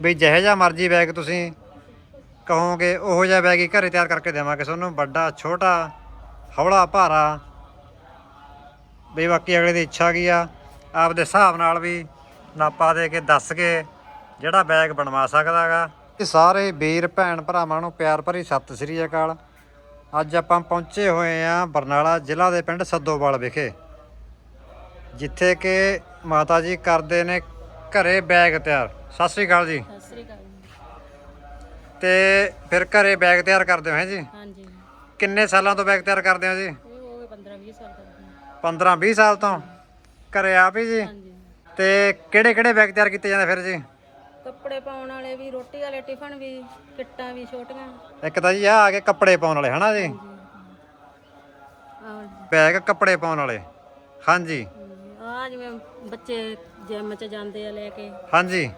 ਵੀ ਜਿਹੋ ਜਿਹਾ ਮਰਜ਼ੀ ਬੈਗ ਤੁਸੀਂ ਕਹੋਗੇ, ਉਹੋ ਜਿਹਾ ਬੈਗ ਹੀ ਘਰੇ ਤਿਆਰ ਕਰਕੇ ਦੇਵਾਂਗੇ ਤੁਹਾਨੂੰ। ਵੱਡਾ, ਛੋਟਾ, ਹੌਲਾ, ਭਾਰਾ। ਵੀ ਬਾਕੀ ਅਗਲੇ ਦੀ ਇੱਛਾ ਕੀ ਆ? ਆਪਦੇ ਹਿਸਾਬ ਨਾਲ ਵੀ ਨਾਪਾ ਦੇ ਕੇ, ਦੱਸ ਕੇ ਜਿਹੜਾ ਬੈਗ ਬਣਵਾ ਸਕਦਾ ਸਕਦਾਗਾ ਇਹ ਸਾਰੇ ਵੀਰ, ਭੈਣ ਭਰਾਵਾਂ ਨੂੰ ਪਿਆਰ ਭਰੀ ਸਤਿ ਸ੍ਰੀ ਅਕਾਲ। ਅੱਜ ਆਪਾਂ ਪਹੁੰਚੇ ਹੋਏ ਆ ਬਰਨਾਲਾ ਜ਼ਿਲ੍ਹਾ ਦੇ ਪਿੰਡ ਸੱਦੋਵਾਲ ਵਿਖੇ, ਜਿੱਥੇ ਕਿ ਮਾਤਾ ਜੀ ਕਰਦੇ ਨੇ ਘਰੇ ਬੈਗ ਤਿਆਰ। ਸਤਿ ਸ੍ਰੀ ਅਕਾਲ ਜੀ। ਸਤਿ ਸ੍ਰੀ ਅਕਾਲ ਤੇ ਫਿਰ ਘਰੇ ਬੈਗ ਤਿਆਰ ਕਰਦੇ ਹੋ ਹੈ ਜੀ? ਹਾਂਜੀ। ਕਿੰਨੇ ਸਾਲਾਂ ਤੋਂ ਬੈਗ ਤਿਆਰ ਕਰਦੇ ਹੋ ਜੀ? ਇਹ ਹੋ ਗਏ 15 20 ਸਾਲ ਤੱਕ 15 20 ਸਾਲ ਤੋਂ? ਘਰੇ ਆਪ ਹੀ ਜੀ? ਹਾਂਜੀ। ਤੇ ਕਿਹੜੇ ਕਿਹੜੇ ਬੈਗ ਤਿਆਰ ਕੀਤੇ ਜਾਂਦੇ ਫਿਰ ਜੀ? ਕੱਪੜੇ ਪਾਉਣ ਵਾਲੇ ਵੀ ਰੋਟੀ ਵਾਲੇ ਟਿਫਨ ਵੀ ਕਿੱਟਾਂ ਵੀ ਛੋਟੀਆਂ। ਇੱਕ ਤਾਂ ਜੀ ਆ ਆ ਕੇ ਕੱਪੜੇ ਪਾਉਣ ਵਾਲੇ ਹਨਾ ਜੀ? ਬੈਗ ਕੱਪੜੇ ਪਾਉਣ ਵਾਲੇ। ਹਾਂਜੀ। ਆ ਜਿਵੇਂ ਬੱਚੇ ਜਿਮ ਚ ਜਾਂਦੇ ਆ ਲੈ ਕੇ। ਹਾਂਜੀ।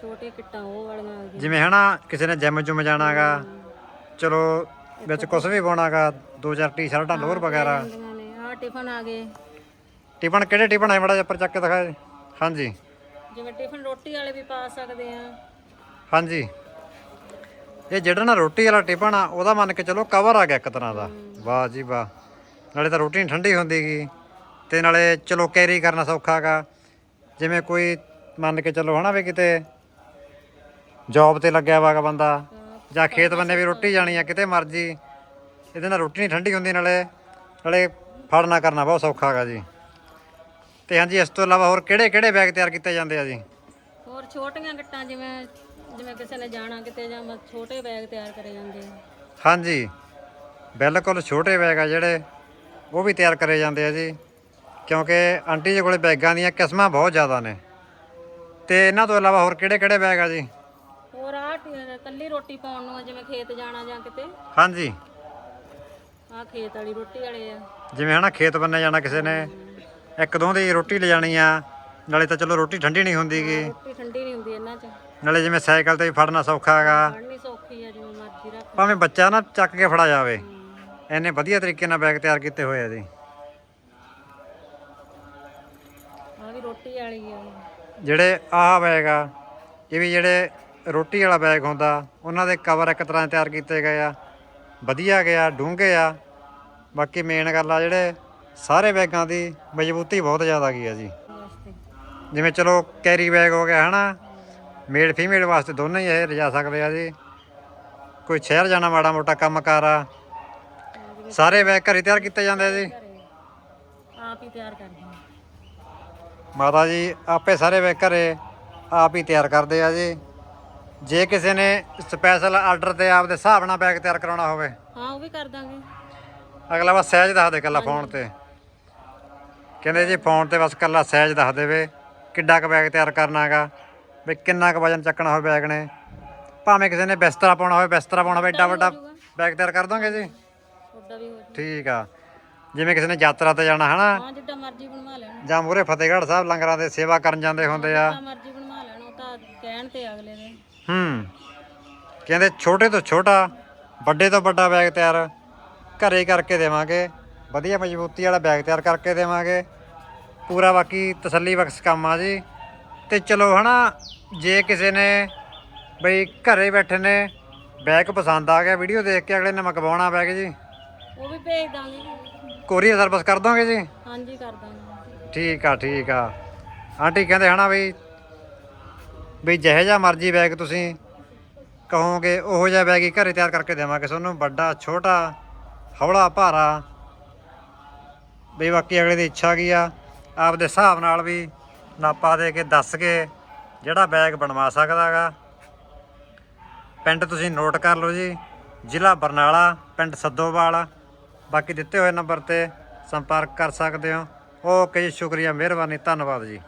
ਛੋਟੇ ਕਿੱਟਾਂ ਉਹ ਵਾਲੀਆਂ ਆ ਜਿਵੇਂ ਹਨਾ ਕਿਸੇ ਨੇ ਜਿਮ ਜੁਮ ਜਾਣਾਗਾ ਚਲੋ ਵਿੱਚ ਕੁਝ ਵੀ ਪਾਉਣਾਗਾ ਦੋ ਚਾਰ ਟੀ-ਸ਼ਰਟਾਂ ਲੋਅਰ ਵਗੈਰਾ। ਆ ਟਿਫਨ ਆ ਗਏ। ਟਿਫਨ ਕਿਹੜੇ ਟਿਫਨ ਹੈ ਮੜਾ ਜਿਹਾ ਉੱਪਰ ਚੱਕ ਕੇ ਦਿਖਾਓ ਜੀ। ਹਾਂਜੀ। ਜਿਵੇਂ ਟਿਫਨ ਰੋਟੀ ਵਾਲੇ ਵੀ ਪਾ ਸਕਦੇ ਆ। ਹਾਂਜੀ। ਇਹ ਜਿਹੜਾ ਨਾ ਰੋਟੀ ਵਾਲਾ ਟਿਫਨ ਆ ਉਹਦਾ ਮੰਨ ਕੇ ਚਲੋ ਕਵਰ ਆ ਗਿਆ ਇੱਕ ਤਰ੍ਹਾਂ ਦਾ। ਵਾਹ ਜੀ ਵਾਹ। ਨਾਲੇ ਤਾਂ ਰੋਟੀ ਠੰਡੀ ਹੁੰਦੀਗੀ ਤੇ ਨਾਲੇ ਚਲੋ ਕੈਰੀ ਕਰਨਾ ਸੌਖਾਗਾ ਜਿਵੇਂ ਕੋਈ ਮੰਨ ਕੇ ਚਲੋ ਹਨਾ ਵੀ ਕਿਤੇ ਜੌਬ ਤੇ ਲੱਗਿਆ ਵਾਗਾ ਬੰਦਾ ਜਾਂ ਖੇਤ ਬੰਨੇ ਵੀ ਰੋਟੀ ਜਾਣੀ ਆ ਕਿਤੇ ਮਰਜ਼ੀ ਇਹਦੇ ਨਾਲ ਰੋਟੀ ਨਹੀਂ ਠੰਡੀ ਹੁੰਦੀ ਨਾਲੇ ਨਾਲੇ ਫੜਨਾ ਕਰਨਾ ਬਹੁਤ ਸੌਖਾਗਾ ਜੀ। ਤੇ ਹਾਂਜੀ ਇਸ ਤੋਂ ਇਲਾਵਾ ਹੋਰ ਕਿਹੜੇ ਕਿਹੜੇ ਬੈਗ ਤਿਆਰ ਕੀਤੇ ਜਾਂਦੇ ਆ ਜੀ? ਹੋਰ ਛੋਟੀਆਂ ਕਿੱਟਾਂ ਜਿਵੇਂ ਜਿਵੇਂ ਕਿਸੇ ਨੇ ਜਾਣਾ ਕਿਤੇ ਜਾਂ ਛੋਟੇ ਬੈਗ ਤਿਆਰ ਕਰੇ ਜਾਂਦੇ ਆ। ਹਾਂਜੀ ਬਿਲਕੁਲ ਛੋਟੇ ਬੈਗ ਆ ਜਿਹੜੇ ਉਹ ਵੀ ਤਿਆਰ ਕਰੇ ਜਾਂਦੇ ਆ ਜੀ। ਕਿਉਂਕਿ ਆਂਟੀ ਜੀ ਕੋਲੇ ਬੈਗਾਂ ਦੀਆਂ ਕਿਸਮਾਂ ਬਹੁਤ ਜ਼ਿਆਦਾ ਨੇ। ਤੇ ਇਹਨਾਂ ਤੋਂ ਇਲਾਵਾ ਹੋਰ ਕਿਹੜੇ ਕਿਹੜੇ ਬੈਗ ਆ ਜੀ? ਹੋਰ ਆ ਕੱਲੀ ਰੋਟੀ ਪਾਉਣ ਨੂੰ ਆ, ਜਿਵੇਂ ਖੇਤ ਜਾਣਾ ਜਾਂ ਕਿਤੇ। ਹਾਂਜੀ। ਆ ਖੇਤ ਵਾਲੀ ਰੋਟੀ ਵਾਲੇ ਆ। ਜਿਵੇਂ ਹਨਾ ਖੇਤ ਬੰਨੇ ਜਾਣਾ ਕਿਸੇ ਨੇ ਇੱਕ ਦੋ ਦੀ ਰੋਟੀ ਲਿਜਾਣੀ ਆ ਨਾਲੇ ਤਾਂ ਚਲੋ ਰੋਟੀ ਠੰਡੀ ਨਹੀਂ ਹੁੰਦੀਗੀ ਰੋਟੀ ਠੰਡੀ ਨਹੀਂ ਹੁੰਦੀ ਇਹਨਾਂ 'ਚ। ਨਾਲੇ ਜਿਵੇਂ ਸਾਈਕਲ ਤੇ ਵੀ ਫੜਨਾ ਸੌਖਾ ਹੈਗਾ ਪੜ੍ਹਨੀ ਸੌਖੀ ਆ ਜਿਵੇਂ ਮਰਜ਼ੀ ਰੱਖ ਭਾਵੇਂ ਬੱਚਾ ਨਾ ਚੱਕ ਕੇ ਫੜਾ ਜਾਵੇ। ਇੰਨੇ ਵਧੀਆ ਤਰੀਕੇ ਨਾਲ ਬੈਗ ਤਿਆਰ ਕੀਤੇ ਹੋਏ ਆ ਜੀ ਆ ਵੀ ਰੋਟੀ ਵਾਲੀ ਆ। ਜਿਹੜੇ ਆਹ ਬੈਗ ਆ ਇਹ ਵੀ ਜਿਹੜੇ ਰੋਟੀ ਵਾਲਾ ਬੈਗ ਹੁੰਦਾ ਉਹਨਾਂ ਦੇ ਕਵਰ ਇੱਕ ਤਰ੍ਹਾਂ ਤਿਆਰ ਕੀਤੇ ਗਏ ਆ। ਵਧੀਆ ਗਿਆ ਡੂੰਘੇ ਆ। ਬਾਕੀ ਮੇਨ ਗੱਲ ਆ ਜਿਹੜੇ ਸਾਰੇ ਬੈਗਾਂ ਦੀ ਮਜ਼ਬੂਤੀ ਬਹੁਤ ਜ਼ਿਆਦਾ ਗਈ ਆ ਜੀ। ਜਿਵੇਂ ਚਲੋ ਕੈਰੀ ਬੈਗ ਹੋ ਗਿਆ ਹਨਾ? ਮੇਲ ਫੀਮੇਲ ਵਾਸਤੇ ਦੋਨੇ ਹੀ ਇਹ ਲਿਜਾ ਸਕਦੇ ਆ ਜੀ। ਕੋਈ ਸ਼ਹਿਰ ਜਾਣਾ ਮਾੜਾ ਮੋਟਾ ਕੰਮਕਾਰ ਆ। ਸਾਰੇ ਬੈਗ ਘਰੇ ਤਿਆਰ ਕੀਤੇ ਜਾਂਦੇ ਆ ਜੀ। ਆਪ ਹੀ ਤਿਆਰ ਕਰਦੇ ਆ। ਮਾਤਾ ਜੀ ਆਪੇ ਸਾਰੇ ਵੇ ਘਰੇ ਆਪ ਹੀ ਤਿਆਰ ਕਰਦੇ ਆ ਜੀ। ਜੇ ਕਿਸੇ ਨੇ ਸਪੈਸ਼ਲ ਆਰਡਰ ਤੇ ਆਪਦੇ ਹਿਸਾਬ ਨਾਲ ਬੈਗ ਤਿਆਰ ਕਰਾਉਣਾ ਹੋਵੇ। ਹਾਂ ਉਹ ਵੀ ਕਰ ਦਾਂਗੇ। ਅਗਲਾ ਬਸ ਸਾਈਜ਼ ਦੱਸ ਦੇ ਕੱਲਾ ਫੋਨ ਤੇ। ਕਹਿੰਦੇ ਜੀ ਫੋਨ ਤੇ ਬਸ ਕੱਲਾ ਸਾਈਜ਼ ਦੱਸ ਦੇਵੇ ਕਿੱਡਾ ਕੁ ਬੈਗ ਤਿਆਰ ਕਰਨਾ ਹੈਗਾ ਵੀ ਕਿੰਨਾ ਕੁ ਵਜਨ ਚੱਕਣਾ ਹੋਵੇ ਬੈਗ ਨੇ। ਭਾਵੇਂ ਕਿਸੇ ਨੇ ਬਿਸਤਰਾ ਪਾਉਣਾ ਹੋਵੇ ਬਿਸਤਰਾ ਪਾਉਣਾ ਹੋਵੇ ਏਡਾ ਵੱਡਾ ਬੈਗ ਤਿਆਰ ਕਰ ਦੋਗੇ ਜੀ? ਉਹਦਾ ਵੀ ਹੋ ਠੀਕ ਆ। ਜਿਵੇਂ ਕਿਸੇ ਨੇ ਯਾਤਰਾ ਤੇ ਜਾਣਾ ਹਨਾ? ਹਾਂ ਜਿੱਦਾਂ ਮਰਜ਼ੀ ਬਣਵਾ ਲੈਣ। ਜਾਂ ਮੂਰੇ ਫਤਿਹਗੜ੍ਹ ਸਾਹਿਬ ਲੰਗਰਾਂ ਦੇ ਸੇਵਾ ਕਰਨ ਜਾਂਦੇ ਹੁੰਦੇ ਆ। ਜਿੱਦਾਂ ਮਰਜ਼ੀ ਬਣਵਾ ਲੈਣ ਉਹ ਤਾਂ ਕਹਿਣ ਤੇ ਆ ਅਗਲੇ ਦੇ। ਹੂੰ। ਕਹਿੰਦੇ ਛੋਟੇ ਤੋਂ ਛੋਟਾ ਵੱਡੇ ਤੋਂ ਵੱਡਾ ਬੈਗ ਤਿਆਰ ਘਰੇ ਕਰਕੇ ਦੇਵਾਂਗੇ। ਵਧੀਆ ਮਜ਼ਬੂਤੀ ਵਾਲਾ ਬੈਗ ਤਿਆਰ ਕਰਕੇ ਦੇਵਾਂਗੇ। ਪੂਰਾ ਬਾਕੀ ਤਸੱਲੀ ਬਖਸ਼ ਕੰਮ ਆ ਜੀ। ਤੇ ਚਲੋ ਹਨਾ ਜੇ ਕਿਸੇ ਨੇ ਬਈ ਘਰੇ ਬੈਠੇ ਨੇ ਬੈਗ ਪਸੰਦ ਆ ਗਿਆ ਵੀਡੀਓ ਦੇਖ ਕੇ ਅਗਲੇ ਨੇ ਮੰਗਵਾਉਣਾ ਬੈਗ ਜੀ। ਉਹ ਵੀ ਭੇਜ ਦਾਂਗੇ। ਕੋਰੀਅਰ ਸਰਵਿਸ ਕਰ ਦੋਗੇ ਜੀ? ਹਾਂਜੀ ਕਰ ਦਾਂਗੇ। ਠੀਕ ਆ ਠੀਕ ਆ। ਆਂਟੀ ਕਹਿੰਦੇ ਹਨਾ ਬਈ ਵੀ ਜਿਹੋ ਜਿਹਾ ਮਰਜ਼ੀ ਬੈਗ ਤੁਸੀਂ ਕਹੋਗੇ ਉਹੋ ਜਿਹਾ ਬੈਗ ਹੀ ਘਰੇ ਤਿਆਰ ਕਰਕੇ ਦੇਵਾਂਗੇ ਤੁਹਾਨੂੰ ਵੱਡਾ ਛੋਟਾ ਹੌਲਾ ਭਾਰਾ। ਵੀ ਬਾਕੀ ਅਗਲੇ ਦੀ ਇੱਛਾ ਕੀ ਆ ਆਪਦੇ ਹਿਸਾਬ ਨਾਲ ਵੀ ਨਾਪਾ ਦੇ ਕੇ ਦੱਸ ਕੇ ਜਿਹੜਾ ਬੈਗ ਬਣਵਾ ਸਕਦਾਗਾ ਪਿੰਡ ਤੁਸੀਂ ਨੋਟ ਕਰ ਲਓ ਜੀ ਜ਼ਿਲ੍ਹਾ ਬਰਨਾਲਾ ਪਿੰਡ ਸੱਦੋਵਾਲ। ਬਾਕੀ ਦਿੱਤੇ ਹੋਏ ਨੰਬਰ ਤੇ ਸੰਪਰਕ ਕਰ ਸਕਦੇ ਹੋ। ਓਕੇ ਜੀ, ਸ਼ੁਕਰੀਆ, ਮਿਹਰਬਾਨੀ, ਧੰਨਵਾਦ ਜੀ।